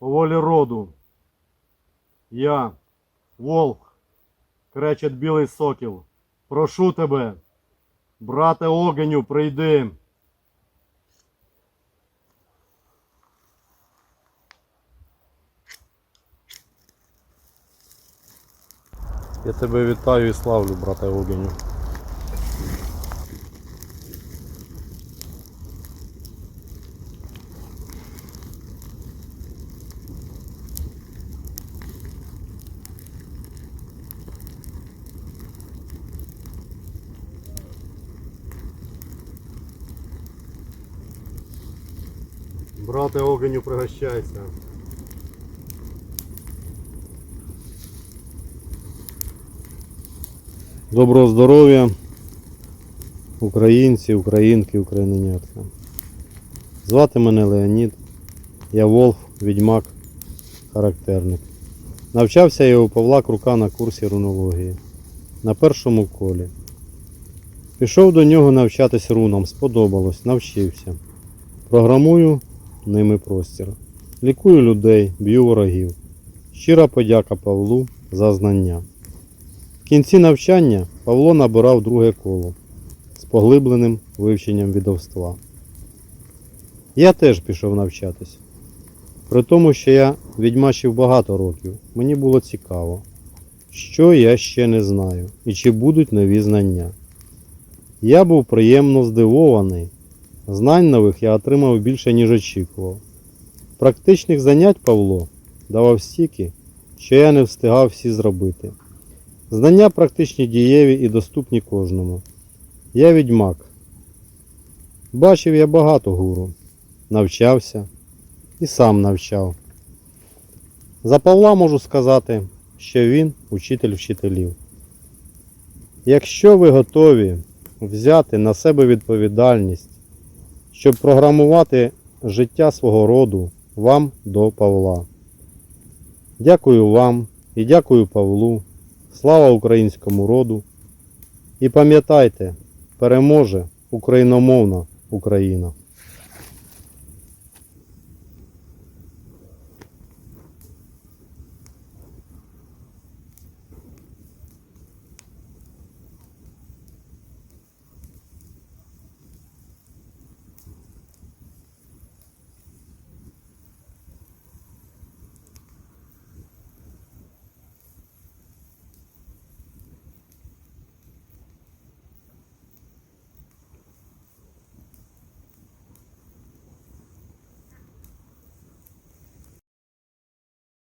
волі роду. Я, Волк, кречет білий сокіл. Прошу тебе, брате огеню, прийди. Я тебе вітаю і славлю, брате огеню. Брате огеню, пригощайся. Доброго здоров'я, українці, українки, україненятка. Звати мене Леонід, я Волф, відьмак, характерник. Навчався я у Павла Крука на курсі рунології на першому колі. Пішов до нього навчатись рунам, сподобалось, навчився. Програмую ними простір. Лікую людей, б'ю ворогів. Щира подяка Павлу за знання. В кінці навчання Павло набирав друге коло з поглибленим вивченням відовства. Я теж пішов навчатись. При тому, що я відьмачив багато років, мені було цікаво, що я ще не знаю і чи будуть нові знання. Я був приємно здивований. Знань нових я отримав більше, ніж очікував. Практичних занять Павло давав стільки, що я не встигав всі зробити. Знання практичні дієві і доступні кожному. Я відьмак. Бачив я багато гуру, навчався і сам навчав. За Павла можу сказати, що він учитель вчителів. Якщо ви готові взяти на себе відповідальність, щоб програмувати життя свого роду вам до Павла. Дякую вам і дякую Павлу. Слава українському роду. І пам'ятайте, переможе україномовна Україна.